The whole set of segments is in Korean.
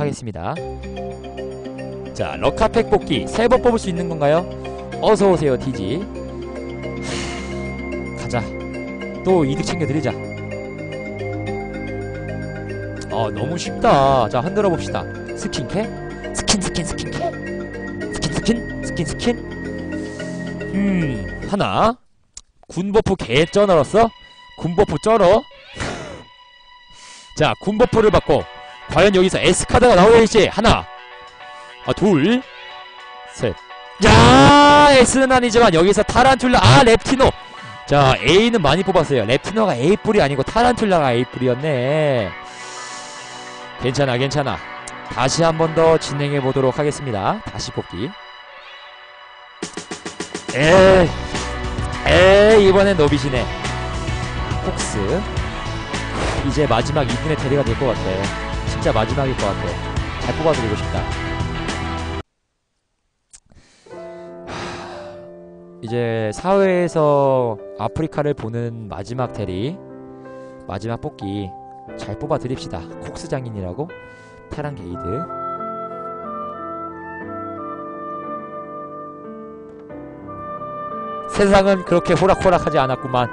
하겠습니다. 자, 럭카팩 뽑기 세 번 뽑을 수 있는 건가요? 어서 오세요, TG. 가자. 또 이득 챙겨드리자. 어, 너무 쉽다. 자, 흔들어 봅시다. 스킨캐? 스킨, 스킨, 스킨캐? 스킨, 스킨, 스킨, 스킨? 음, 하나. 군버프 개 쩌널었어? 군버프 쩔어? 자, 군버프를 받고 과연 여기서 S카드가 나올지 하나 아, 둘 셋. 야, S는 아니지만 여기서 타란툴라 아, 랩티노. 자, A는 많이 뽑았어요. 랩티노가 A 뿔이 아니고 타란툴라가 A 뿔이었네. 괜찮아, 괜찮아. 다시 한 번 더 진행해 보도록 하겠습니다. 다시 뽑기. 에, 에 이번엔 노비시네. 폭스. 이제 마지막 2분의 대리가 될 것 같아. 진짜 마지막일 것 같아. 잘 뽑아드리고 싶다. 이제 사회에서 아프리카를 보는 마지막 대리 마지막 뽑기 잘 뽑아 드립시다. 콕스 장인이라고? 테란 게이드. 세상은 그렇게 호락호락하지 않았구만.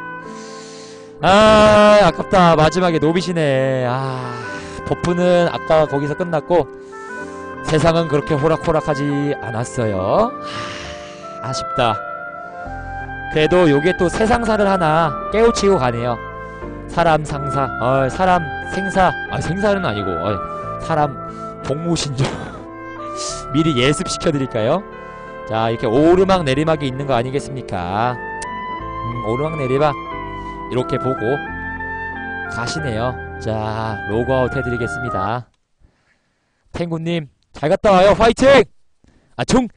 아 아깝다. 마지막에 노비시네. 아 버프는 아까 거기서 끝났고 세상은 그렇게 호락호락하지 않았어요 하, 아쉽다 그래도 요게 또 세상사를 하나 깨우치고 가네요. 사람 상사, 어, 사람 생사, 아 생사는 아니고 어, 사람 동무신조 미리 예습시켜 드릴까요? 자 이렇게 오르막 내리막이 있는 거 아니겠습니까? 음, 오르막 내리막 이렇게 보고 가시네요. 자 로그아웃 해드리겠습니다. 탱구님 잘 갔다 와요. 화이팅! 아중